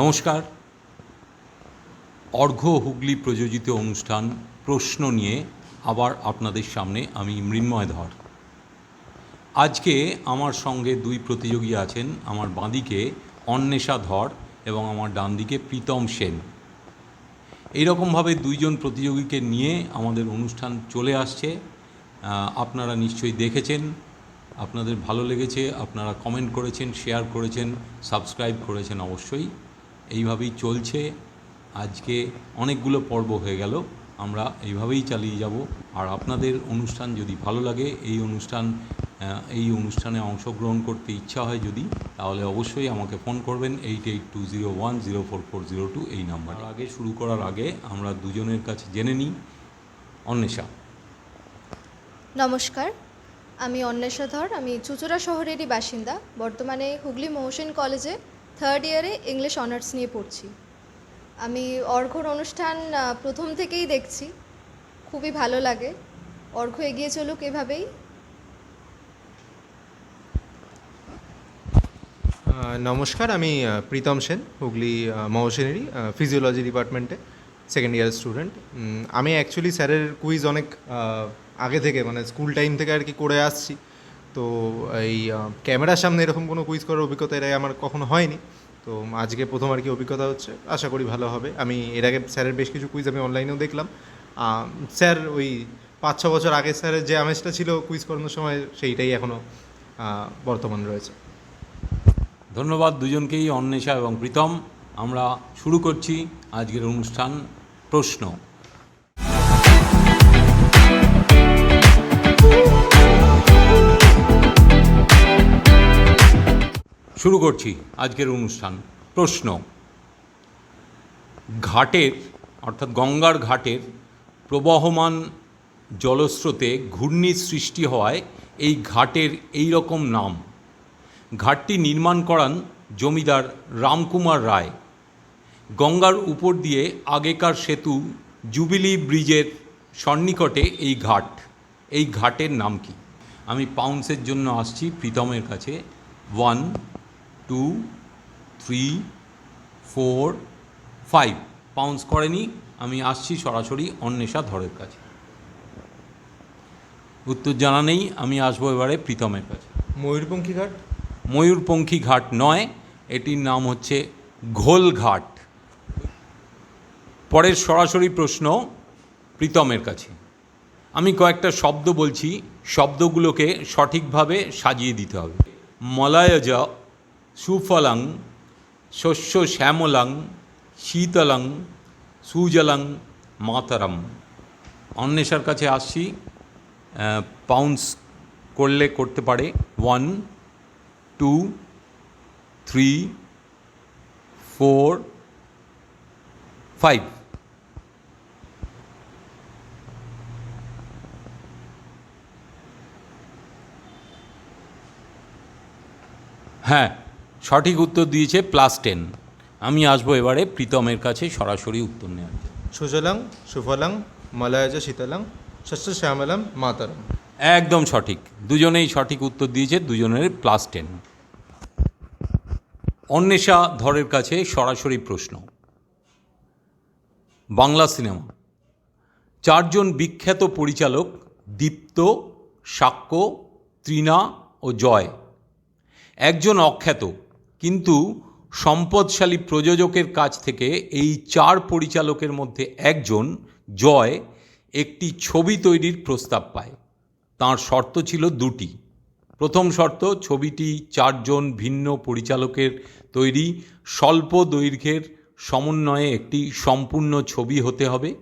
নমস্কার। অর্ঘ্য হুগলি প্রযোজিত অনুষ্ঠান, প্রশ্ন নিয়ে আবার আপনাদের সামনে আমি মৃন্ময় ধর। আজকে আমার সঙ্গে দুই প্রতিযোগী আছেন, আমার বাঁদিকে অন্বেষা ধর এবং আমার ডান দিকে প্রীতম সেন। এইরকমভাবে দুইজন প্রতিযোগীকে নিয়ে আমাদের অনুষ্ঠান চলে আসছে। আপনারা নিশ্চয়ই দেখেছেন, আপনাদের ভালো লেগেছে, আপনারা কমেন্ট করেছেন, শেয়ার করেছেন, সাবস্ক্রাইব করেছেন অবশ্যই। এইভাবেই চলছে। আজকে অনেকগুলো পর্ব হয়ে গেল। আমরা এইভাবেই চালিয়ে যাব। আর আপনাদের অনুষ্ঠান যদি ভালো লাগে এই অনুষ্ঠান এই অনুষ্ঠানে অংশগ্রহণ করতে ইচ্ছা হয় যদি তাহলে অবশ্যই আমাকে ফোন করবেন eight eight two zero one zero four four zero two এই নাম্বার। আগে শুরু করার আগে আমরা দুজনের কাছে জেনে নিই অন্বেষা। নমস্কার আমি অন্বেষা ধর আমি চুচুড়া শহরেরই বাসিন্দা। বর্তমানে হুগলি মহসেন কলেজে থার্ড ইয়ারে ইংলিশ অনার্স নিয়ে পড়ছি। আমি অর্ঘ্যর অনুষ্ঠান প্রথম থেকেই দেখছি। খুবই ভালো লাগে। অর্ঘ্য এগিয়ে চলুক এভাবেই। নমস্কার, আমি প্রীতম সেন, হুগলি মহসেনেরই ফিজিওলজি ডিপার্টমেন্টে সেকেন্ড ইয়ার স্টুডেন্ট আমি অ্যাকচুয়ালি স্যারের কুইজ অনেক আগে থেকে মানে স্কুল টাইম থেকে আর কি করে আসছি। তো এই ক্যামেরার সামনে এরকম কোনো কুইজ করার অভিজ্ঞতা এর আমার কখনো হয়নি। তো আজকে প্রথম আর কি অভিজ্ঞতা হচ্ছে, আশা করি ভালো হবে। আমি এর আগে স্যারের বেশ কিছু কুইজ আমি অনলাইনেও দেখলাম। স্যার ওই পাঁচ, ছ বছর আগে স্যারের যে আমেজটা ছিল কুইজ করানোর সময়, সেইটাই এখনও বর্তমান রয়েছে। ধন্যবাদ দুজনকেই, অন্বেষা এবং প্রীতম। আমরা শুরু করছি আজকের অনুষ্ঠান প্রশ্ন। শুরু করছি আজকের অনুষ্ঠান। প্রশ্ন। ঘাটের, অর্থাৎ গঙ্গার ঘাটের প্রবহমান জলস্রোতে ঘূর্ণির সৃষ্টি হওয়ায় এই ঘাটের এই রকম নাম। ঘাটটি নির্মাণ করান জমিদার রামকুমার রায়। গঙ্গার উপর দিয়ে আগেকার সেতু জুবিলি ব্রিজের সন্নিকটে এই ঘাট। এই ঘাটের নাম কি? আমি পাউন্সের জন্য আসছি, প্রীতমের কাছে। One two three four five pounce করেনি আমি আসছি সরাসরি অন্বেষা ধরের কাছে। উত্তর জানা নেই আমি আসব এবারে প্রীতমের কাছে। ময়ূরপঙ্খী ঘাট? ময়ূরপঙ্খী ঘাট নয় এটির নাম হচ্ছে ঘোল ঘাট। পরের সরাসরি প্রশ্ন প্রীতমের কাছে। আমি কয়েকটা শব্দ বলছি শব্দগুলোকে সঠিকভাবে সাজিয়ে দিতে হবে। মলায়জ সুফলং, শস্য শ্যামলং, শীতলং, সুজলং, মাতরম। অন্বেষার কাছে আসছি পাউন্স করলে করতে পারে। One two three four five হ্যাঁ। সঠিক উত্তর দিয়েছে প্লাস টেন আমি আসব এবারে প্রীতমের কাছে সরাসরি উত্তর নেওয়ার। সুজলং সুফলং মলয়জ শীতলং শস্য শ্যামলম মাতরম। একদম সঠিক। দুজনেই সঠিক উত্তর দিয়েছে দুজনের প্লাস টেন অন্বেষা ধরের কাছে সরাসরি প্রশ্ন। বাংলা সিনেমা। চারজন বিখ্যাত পরিচালক দীপ্ত সাক্ষ্য তৃণা ও জয়। একজন অখ্যাত কিন্তু সম্পদশালী প্রযোজকের কাছ থেকে এই চার পরিচালকের মধ্যে একজন, জয়, একটি ছবি তৈরির প্রস্তাব পায়। তার শর্ত ছিল দুটি। প্রথম শর্ত, ছবিটি চারজন ভিন্ন পরিচালকের তৈরি, স্বল্প দৈর্ঘ্যের সমন্বয়ে একটি সম্পূর্ণ ছবি হতে হবে।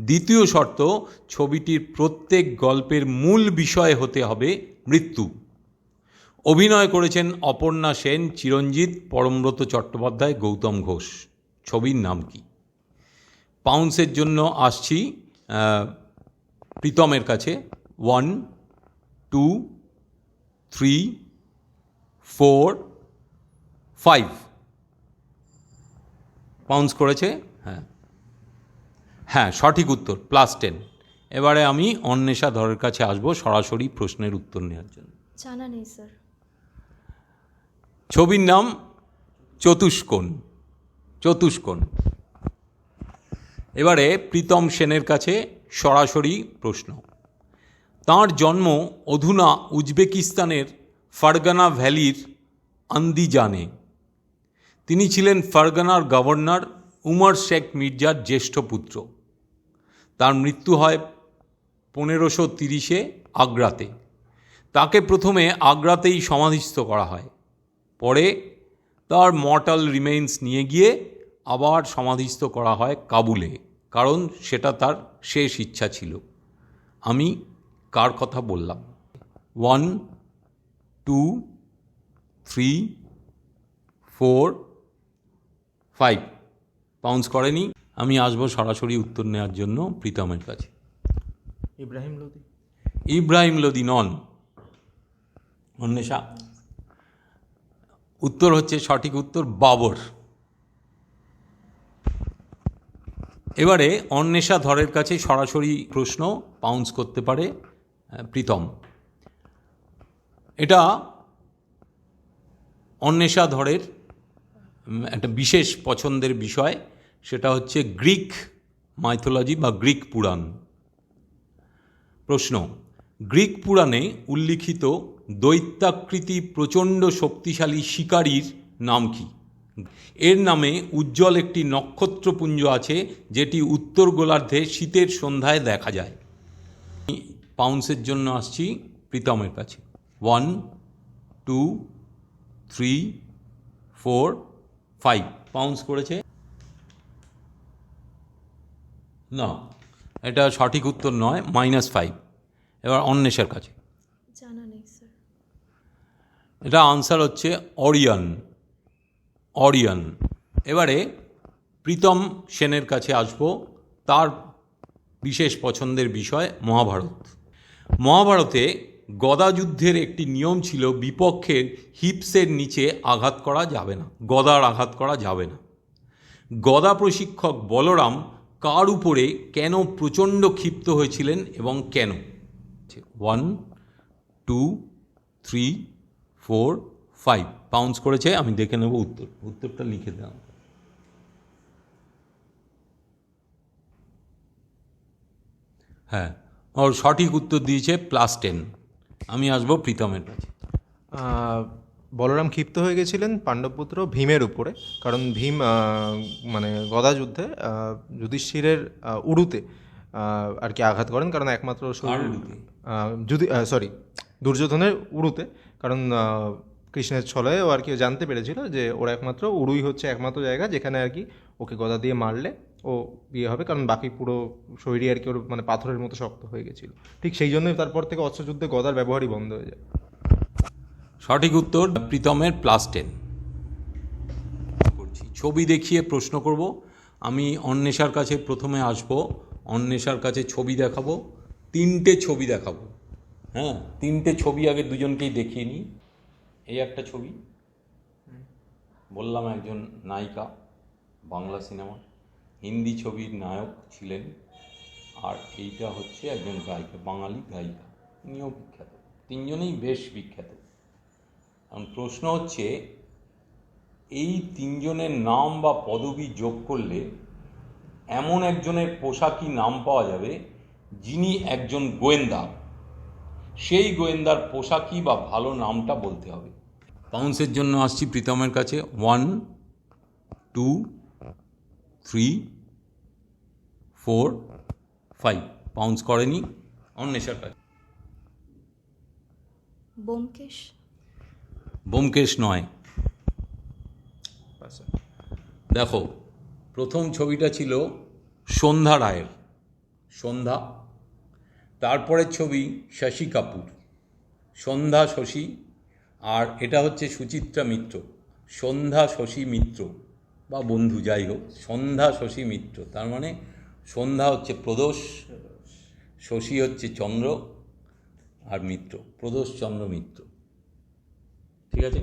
দ্বিতীয় শর্ত, ছবিটির প্রত্যেক গল্পের মূল বিষয় হতে হবে মৃত্যু। অভিনয় করেছেন অপর্ণা সেন, চিরঞ্জিত, পরমব্রত চট্টোপাধ্যায়, গৌতম ঘোষ। ছবির নাম কি? পাউন্সের জন্য আসছি প্রীতমের কাছে। One, two, three, four, five. Pounce করেছে? হ্যাঁ। হ্যাঁ সঠিক উত্তর, প্লাস টেন। এবারে আমি অন্বেষা ধরের কাছে আসব সরাসরি প্রশ্নের উত্তর নেওয়ার জন্য। জানা নেই, স্যার। ছবির নাম চতুষ্কোণ চতুষ্কোণ। এবারে প্রীতম সেনের কাছে সরাসরি প্রশ্ন। তাঁর জন্ম অধুনা উজবেকিস্তানের ফারগানা ভ্যালির আন্দিজানে। তিনি ছিলেন ফারগানার গভর্নর উমর শেখ মির্জার জ্যেষ্ঠ পুত্র। তার মৃত্যু হয় পনেরোশো তিরিশে আগ্রাতে। তাকে প্রথমে আগ্রাতেই সমাধিস্থ করা হয়। পরে তার মর্টাল রিমেইনস নিয়ে গিয়ে আবার সমাধিস্থ করা হয় কাবুলে কারণ সেটা তার শেষ ইচ্ছা ছিল। আমি কার কথা বললাম? One two three four five pounce করেনি। আমি আসব সরাসরি উত্তর নেওয়ার জন্য প্রীতমের কাছে। ইব্রাহিম লোদি। ইব্রাহিম লোদি নন। অন্বেষা উত্তর হচ্ছে সঠিক উত্তর বাবর। এবারে অন্বেষা ধরের কাছে সরাসরি প্রশ্ন পাউন্স করতে পারে প্রীতম। এটা অন্বেষা ধরের একটা বিশেষ পছন্দের বিষয়, সেটা হচ্ছে গ্রিক মাইথোলজি বা গ্রিক পুরাণ। প্রশ্ন, গ্রিক পুরাণে উল্লিখিত দৈত্যাকৃতি প্রচণ্ড শক্তিশালী শিকারীর নাম কি? এর নামে উজ্জ্বল একটি নক্ষত্রপুঞ্জ আছে, যেটি উত্তর গোলার্ধে শীতের সন্ধ্যায় দেখা যায়। পাউন্সের জন্য আসছি, প্রীতমের কাছে। One, two, three, four, five. Pounce করেছে? না, এটা সঠিক উত্তর নয়, মাইনাস ফাইভ। এবার অন্বেষের কাছে। এটা আনসার হচ্ছে অরিয়ন অরিয়ন। এবারে প্রীতম সেনের কাছে আসব, তার বিশেষ পছন্দের বিষয় মহাভারত। মহাভারতে গদা যুদ্ধের একটি নিয়ম ছিল, বিপক্ষের হিপসের নিচে আঘাত করা যাবে না, গদার আঘাত করা যাবে না। গদা প্রশিক্ষক বলরাম কার উপরে কেন প্রচণ্ড ক্ষিপ্ত হয়েছিলেন এবং কেন? One two three four five pounce করেছে আমি দেখে নেব উত্তর। উত্তরটা লিখে দাও। হ্যাঁ ওর সঠিক উত্তর দিয়েছে প্লাস টেন আমি আসব প্রীতমের কাছে। বলরাম ক্ষিপ্ত হয়ে গেছিলেন পাণ্ডবপুত্র ভীমের উপরে কারণ ভীম মানে গদা যুদ্ধে যুধিষ্ঠিরের উড়ুতে আর কি আঘাত করেন কারণ একমাত্র সরি দুর্যোধনের উড়ুতে কারণ কৃষ্ণের ছলে ও আর কি জানতে পেরেছিল যে ওরা একমাত্র উড়ুই হচ্ছে একমাত্র জায়গা যেখানে আর কি ওকে গদা দিয়ে মারলে ও বিয়ে হবে। কারণ বাকি পুরো শরীরই আর কি ওর মানে পাথরের মতো শক্ত হয়ে গেছিল। ঠিক সেই জন্যই তারপর থেকে অস্ত্রযুদ্ধে গদার ব্যবহারই বন্ধ হয়ে যায়। সঠিক উত্তর, প্রীতমের প্লাস টেন করছি। ছবি দেখিয়ে প্রশ্ন করব। আমি অন্বেষার কাছে প্রথমে আসব, অন্বেষার কাছে ছবি দেখাবো, তিনটে ছবি দেখাবো। হ্যাঁ তিনটে ছবি আগে দুজনকেই দেখিয়ে নিই। এই একটা ছবি। বললাম একজন নায়িকা, বাংলা সিনেমা। হিন্দি ছবির নায়ক ছিলেন আর এইটা হচ্ছে একজন গায়িকা, বাঙালি গায়িকা। তিনিও বিখ্যাত। তিনজনেই বেশ বিখ্যাত। এখন প্রশ্ন হচ্ছে, এই তিনজনের নাম বা পদবি যোগ করলে এমন একজনের পোশাকি নাম পাওয়া যাবে যিনি একজন গোয়েন্দা। সেই গোয়েন্দার পোশাকি বা ভালো নামটা বলতে হবে। পাউন্সের জন্য আসছি প্রীতমের কাছে। One two three four five. Pounce করেনি। অন্বেষার কাছে বোমকেশ বোমকেশ নয়। আচ্ছা। দেখো প্রথম ছবিটা ছিল সন্ধ্যা রায়ের। সন্ধ্যা তারপরের ছবি শশী কাপুর। সন্ধ্যা শশী আর এটা হচ্ছে সুচিত্রা মিত্র। সন্ধ্যা শশী মিত্র। বা বন্ধু যাই হোক সন্ধ্যা শশী মিত্র। তার মানে সন্ধ্যা হচ্ছে প্রদোষ শশী হচ্ছে চন্দ্র আর মিত্র। প্রদোষ চন্দ্র মিত্র। ঠিক আছে?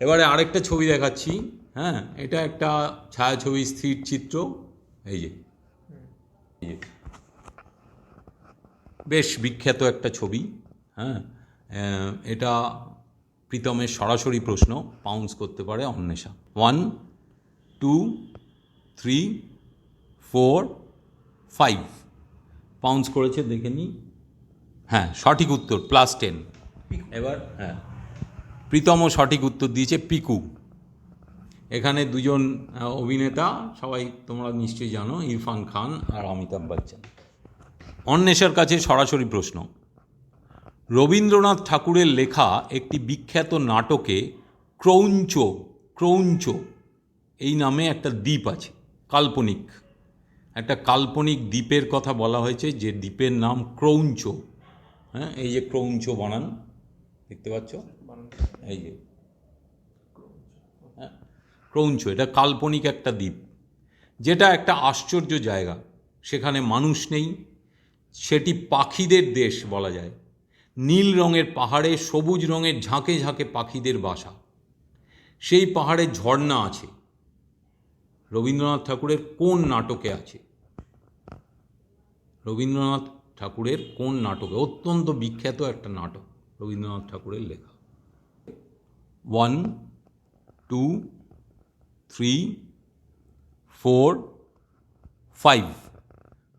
এবারে আরেকটা ছবি দেখাচ্ছি। হ্যাঁ এটা একটা ছায়াছবি স্থির চিত্র। এই যে এই যে বেশ বিখ্যাত একটা ছবি হ্যাঁ? এটা প্রীতমের সরাসরি প্রশ্ন পাউন্স করতে পারে Anwesha. One two three four five pounce করেছে, দেখে নিই হ্যাঁ সঠিক উত্তর প্লাস টেন এবার হ্যাঁ। প্রীতমও সঠিক উত্তর দিয়েছে, পিকু। এখানে দুজন অভিনেতা, সবাই তোমরা নিশ্চয়ই জানো, ইরফান খান আর অমিতাভ বচ্চন। অন্বেষার কাছে সরাসরি প্রশ্ন। রবীন্দ্রনাথ ঠাকুরের লেখা একটি বিখ্যাত নাটকে ক্রৌঞ্চ ক্রৌঞ্চ, এই নামে একটা দ্বীপ আছে, কাল্পনিক। একটা কাল্পনিক দ্বীপের কথা বলা হয়েছে, যে দ্বীপের নাম ক্রৌঞ্চ। হ্যাঁ এই যে ক্রৌঞ্চ বানান, দেখতে পাচ্ছ? এই যে ক্রৌঞ্চ এটা কাল্পনিক একটা দ্বীপ। যেটা একটা আশ্চর্য জায়গা। সেখানে মানুষ নেই। সেটি পাখিদের দেশ বলা যায়। নীল রঙের পাহাড়ে, সবুজ রঙের ঝাঁকে ঝাঁকে পাখিদের বাসা। সেই পাহাড়ে ঝর্ণা আছে। রবীন্দ্রনাথ ঠাকুরের কোন নাটকে আছে? রবীন্দ্রনাথ ঠাকুরের কোন নাটকে? অত্যন্ত বিখ্যাত একটা নাটক রবীন্দ্রনাথ ঠাকুরের লেখা। One two three four five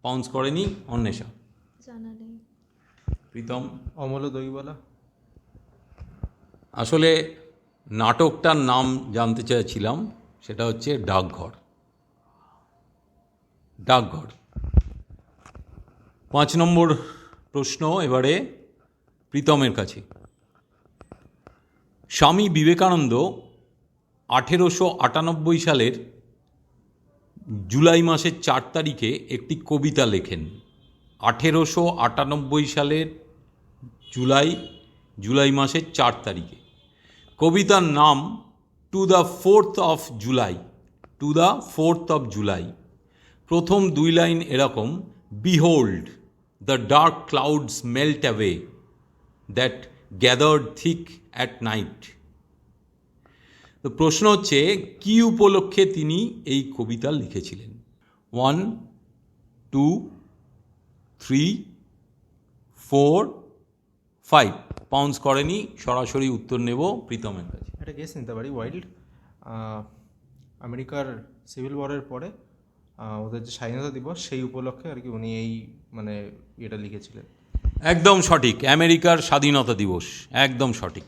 pounce করেনি অন্বেষা। জানা নেই। প্রীতম। অমল দইওয়ালা আসলে নাটকটার নাম জানতে চাইছিলাম সেটা হচ্ছে ডাকঘর। ডাকঘর। পাঁচ নম্বর প্রশ্ন এবারে প্রীতমের কাছে। স্বামী বিবেকানন্দ আঠেরোশো আটানব্বই সালের জুলাই মাসের চার তারিখে একটি কবিতা লেখেন। আঠেরোশো আটানব্বই সালের জুলাই জুলাই মাসের চার তারিখে। কবিতার নাম to the fourth of July to the fourth of July প্রথম দুই লাইন এরকম behold the dark clouds melt away that gathered thick at night তো প্রশ্ন হচ্ছে কি উপলক্ষে তিনি এই কবিতা লিখেছিলেন? One two three four five pounce করেনি সরাসরি উত্তর নেব প্রীতমের কাছে। একটা গেস নিতে পারি ওয়াইল্ড আমেরিকার সিভিল ওয়ারের পরে ওদের যে স্বাধীনতা দিবস সেই উপলক্ষে আর কি উনি এই মানে এটা লিখেছিলেন। একদম সঠিক আমেরিকার স্বাধীনতা দিবস একদম সঠিক।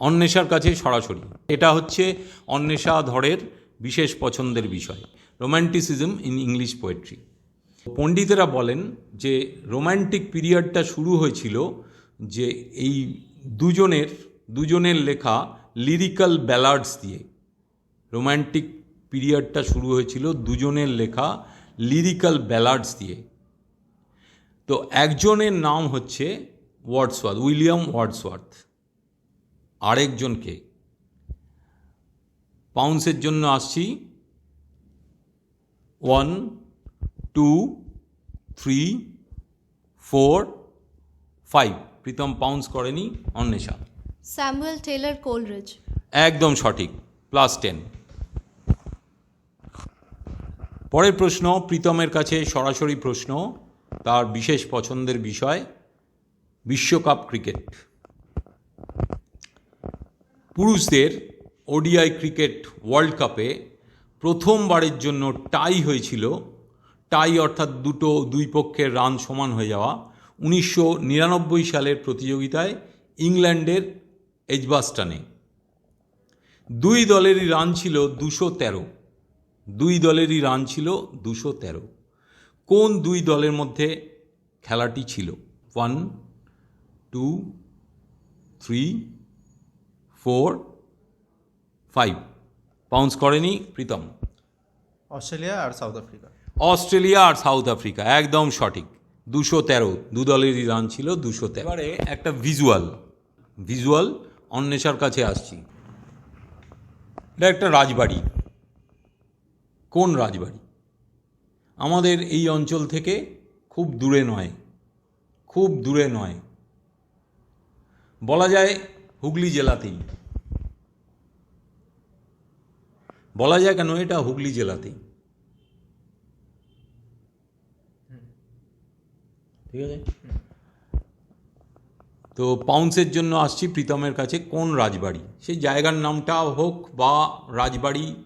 অন্বেষার কাছে সরাসরি। এটা হচ্ছে অন্বেষা ধরের বিশেষ পছন্দের বিষয় রোম্যান্টিসিজম ইন ইংলিশ পোয়েট্রি পণ্ডিতেরা বলেন যে রোম্যান্টিক পিরিয়ডটা শুরু হয়েছিল যে এই দুজনের দুজনের লেখা লিরিক্যাল ব্যালার্ডস দিয়ে। রোম্যান্টিক পিরিয়ডটা শুরু হয়েছিল দুজনের লেখা লিরিক্যাল ব্যালার্ডস দিয়ে। তো একজনের নাম হচ্ছে ওয়ার্ডসওয়ার্থ উইলিয়াম ওয়ার্ডসওয়ার্থ আরেকজনকে। পাউন্সের জন্য আসছি। One two three four five. Pritam pounce করেনি অন্বেষা। Samuel Taylor Coleridge. একদম সঠিক প্লাস টেন। পরের প্রশ্ন প্রীতমের কাছে সরাসরি প্রশ্ন তার বিশেষ পছন্দের বিষয় বিশ্বকাপ ক্রিকেট। পুরুষদের ওডিআই ক্রিকেট ওয়ার্ল্ড কাপে প্রথমবারের জন্য টাই হয়েছিল। টাই অর্থাৎ দুটো দুই পক্ষের রান সমান হয়ে যাওয়া। উনিশশো নিরানব্বই সালের প্রতিযোগিতায় ইংল্যান্ডের এজবাস্টানে। দুই দলেরই রান ছিল দুশো তেরো। দুই দলেরই রান ছিল দুশো তেরো। কোন দুই দলের মধ্যে খেলাটি ছিল? One, two, three four five pounce করেনি প্রীতম। অস্ট্রেলিয়া আর সাউথ আফ্রিকা। অস্ট্রেলিয়া আর সাউথ আফ্রিকা একদম সঠিক। দুশো তেরো দু দলেরই রান ছিল দুশো তেরো। এবারে একটা ভিজুয়াল ভিজুয়াল অন্বেষার কাছে আসছি। এটা একটা রাজবাড়ি। কোন রাজবাড়ি? আমাদের এই অঞ্চল থেকে খুব দূরে নয় খুব দূরে নয়। বলা যায় হুগলি জেলাতেই। বলা যায় কেন এটা হুগলি জেলাতেই? ঠিক আছে? তো পাউন্সের জন্য আসছি প্রীতমের কাছে, কোন রাজবাড়ি? সেই জায়গার নামটা হোক বা রাজবাড়ি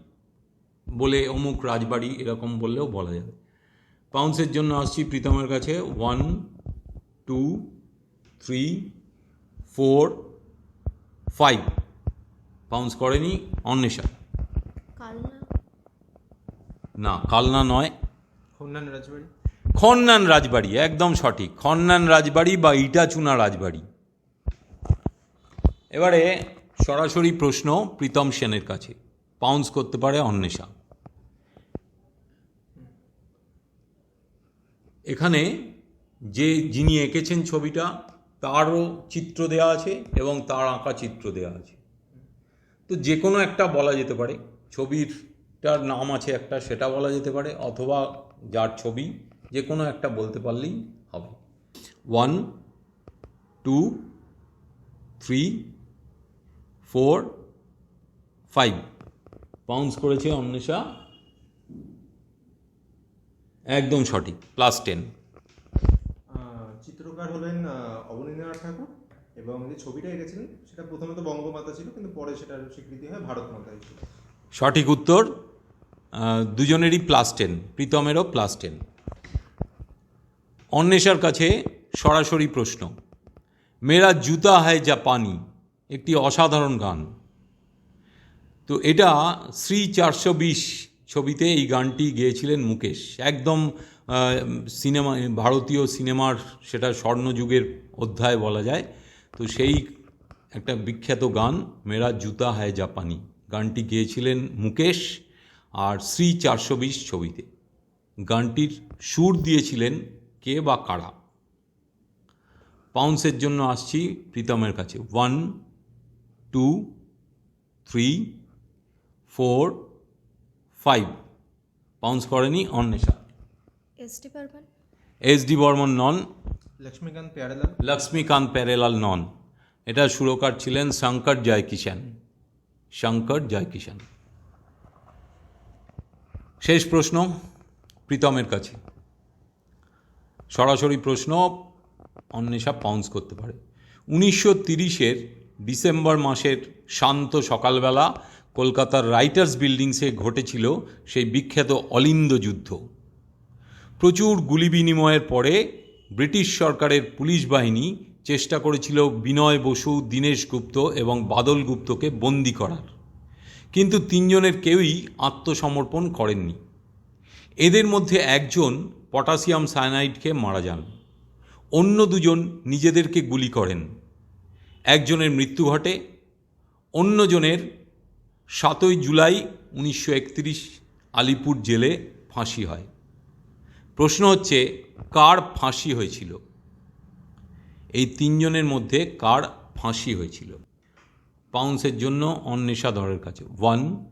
বলে অমুক রাজবাড়ি এরকম বললেও বলা যাবে। পাউন্সের জন্য আসছি প্রীতমের কাছে one two three four five. Pounce করেনি অন্বেষা। কালনা? না কালনা নয়। খন্নান রাজবাড়ি। খন্নান রাজবাড়ি একদম সঠিক। খন্নান রাজবাড়ি বা ইটাচুনা রাজবাড়ি। এবারে সরাসরি প্রশ্ন প্রীতম সেনের কাছে। পাউন্স করতে পারে অন্বেষা। এখানে যে যিনি এঁকেছেন ছবিটা তারও চিত্র দেওয়া আছে এবং তার আঁকা চিত্র দেওয়া আছে। তো যে কোনো একটা বলা যেতে পারে। ছবিটার নাম আছে একটা, সেটা বলা যেতে পারে, অথবা যার ছবি যে কোনো একটা বলতে পারলেই হবে। One two three four five pounce করেছে অন্বেষা। একদম সঠিক প্লাস টেন চিত্রকার হলেন অবনীন্দ্রনাথ ঠাকুর এবং যে ছবিটা এঁকেছিলেন সেটা প্রথমে তো বঙ্গমাতা ছিল, কিন্তু পরে সেটার স্বীকৃতি হয় ভারত মাতা হিসেবে সঠিক উত্তর দুজনেরই প্লাস টেন প্রীতমেরও প্লাস টেন অন্বেষার কাছে সরাসরি প্রশ্ন মেরা জুতা হয় জাপানি একটি অসাধারণ গান। তো এটা শ্রী চারশো বিশ ছবিতে এই গানটি গেয়েছিলেন মুকেশ। একদম সিনেমা, ভারতীয় সিনেমার সেটা স্বর্ণযুগের অধ্যায় বলা যায়। তো সেই একটা বিখ্যাত গান, মেরা জুতা হয় জাপানি গানটি গেয়েছিলেন মুকেশ আর শ্রী চারশো বিশ ছবিতে। গানটির সুর দিয়েছিলেন কে বা কারা। পাউন্সের জন্য আসছি প্রীতমের কাছে। One, two, three, four, five. Pounce করেনি, অন্বেষা। এস টি পারবেন এস ডি বর্মন নন লক্ষ্মীকান্ত প্যারেলাল লক্ষ্মীকান্ত প্যারেলাল নন এটা সুরকার ছিলেন শঙ্কর জয়কিষান শঙ্কর জয়কিষান শেষ প্রশ্ন প্রীতমের কাছে সরাসরি প্রশ্ন অন্বেষা পাউন্স করতে পারে উনিশশো তিরিশের ডিসেম্বর মাসের শান্ত সকালবেলা কলকাতার রাইটার্স বিল্ডিংসে ঘটেছিল সেই বিখ্যাত অলিন্দ যুদ্ধ প্রচুর গুলি বিনিময়ের পরে ব্রিটিশ সরকারের পুলিশ বাহিনী চেষ্টা করেছিল বিনয় বসু, দীনেশ গুপ্ত এবং বাদল গুপ্তকে বন্দি করার। কিন্তু তিনজনের কেউই আত্মসমর্পণ করেননি। এদের মধ্যে একজন পটাশিয়াম সায়ানাইডকে মারা যান। অন্য দুজন নিজেদেরকে গুলি করেন। একজনের মৃত্যু ঘটে। অন্যজনের সাতই জুলাই উনিশশো একত্রিশ আলিপুর জেলে ফাঁসি হয়। প্রশ্ন হচ্ছে, কার ফাঁসি হয়েছিল? এই তিনজনের মধ্যে কার ফাঁসি হয়েছিল? পাউন্সের জন্য অন্বেষা ধরের কাছে। One,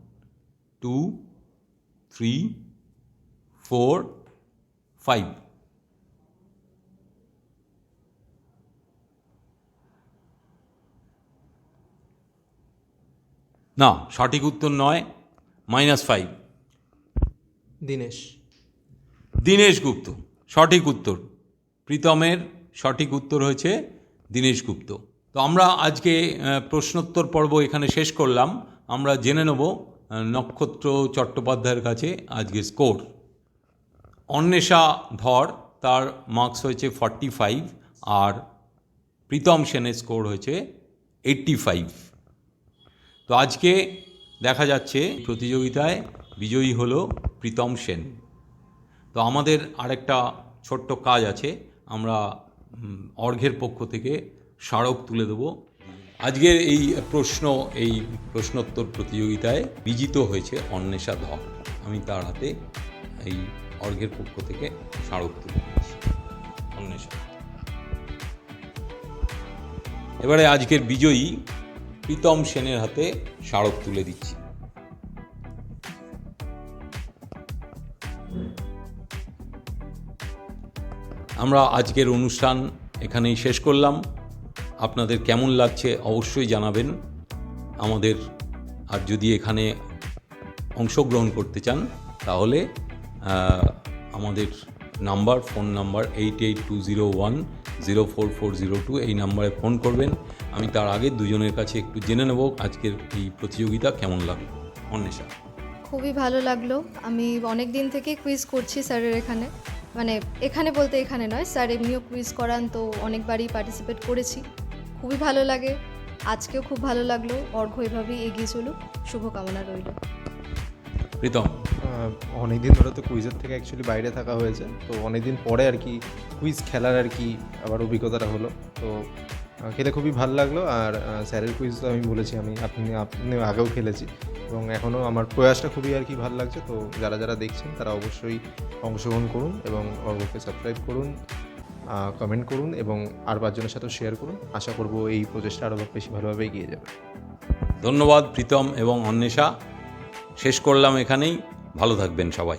two, three, four, five. না, সঠিক উত্তর নয়, মাইনাস ফাইভ। দীনেশ। দীনেশ গুপ্ত, সঠিক উত্তর। প্রীতমের সঠিক উত্তর হয়েছে দীনেশ গুপ্ত। তো আমরা আজকে প্রশ্নোত্তর পর্ব এখানে শেষ করলাম। আমরা জেনে নেব নক্ষত্র চট্টোপাধ্যায়ের কাছে আজকে স্কোর। অন্বেষা ধর, তার মার্কস হয়েছে ফর্টি ফাইভ আর প্রীতম সেনের স্কোর হয়েছে এইট্টি ফাইভ। তো আজকে দেখা যাচ্ছে, প্রতিযোগিতায় বিজয়ী হলো প্রীতম সেন। তো আমাদের আরেকটা ছোট্ট কাজ আছে। আমরা অর্ঘের পক্ষ থেকে স্মারক তুলে দেব। আজকের এই প্রশ্ন, এই প্রশ্নোত্তর প্রতিযোগিতায় বিজিত হয়েছে অন্বেষা ধর আমি তার হাতে এই অর্ঘের পক্ষ থেকে স্মারক তুলে অন্বেষা এবারে আজকের বিজয়ী প্রীতম সেনের হাতে স্মারক তুলে দিচ্ছি। আমরা আজকের অনুষ্ঠান এখানেই শেষ করলাম। আপনাদের কেমন লাগছে অবশ্যই জানাবেন। আমাদের আর যদি এখানে অংশগ্রহণ করতে চান, তাহলে আমাদের number, phone number eight eight two zero one zero four four zero two এই নাম্বারে ফোন করবেন। আমি তার আগে দুজনের কাছে একটু জেনে নেব আজকের এই প্রতিযোগিতা কেমন লাগল। অন্বেষা। খুবই ভালো লাগল। আমি অনেক দিন থেকে কুইজ করছি স্যারের এখানে। মানে এখানে বলতে এখানে নয় স্যার এমনিও কুইজ করান তো অনেকবারই পার্টিসিপেট করেছি। খুবই ভালো লাগে আজকেও খুব ভালো লাগল অর্ঘ এভাবেই এগিয়ে চলুক শুভকামনা রইল। প্রীতম? অনেকদিন ধরে তো কুইজের থেকে অ্যাকচুয়ালি বাইরে থাকা হয়েছে তো অনেকদিন পরে আর কি কুইজ খেলার আর কি আবার অভিজ্ঞতাটা হলো তো খেলে খুবই ভালো লাগল আর স্যারের কুইজ তো আমি বলেছি, আমি আপনি আপনি আগেও খেলেছি এবং এখনও আমার প্রয়াসটা খুবই আর কি ভালো লাগছে। তো যারা যারা দেখছেন তারা অবশ্যই অংশগ্রহণ করুন এবং অর্ঘকে সাবস্ক্রাইব করুন কমেন্ট করুন এবং আর পাঁচজনের সাথেও শেয়ার করুন। আশা করব এই প্রচেষ্টা আরও বেশি ভালোভাবে এগিয়ে যাবে। ধন্যবাদ প্রীতম এবং অন্বেষা। শেষ করলাম এখানেই। ভালো থাকবেন সবাই।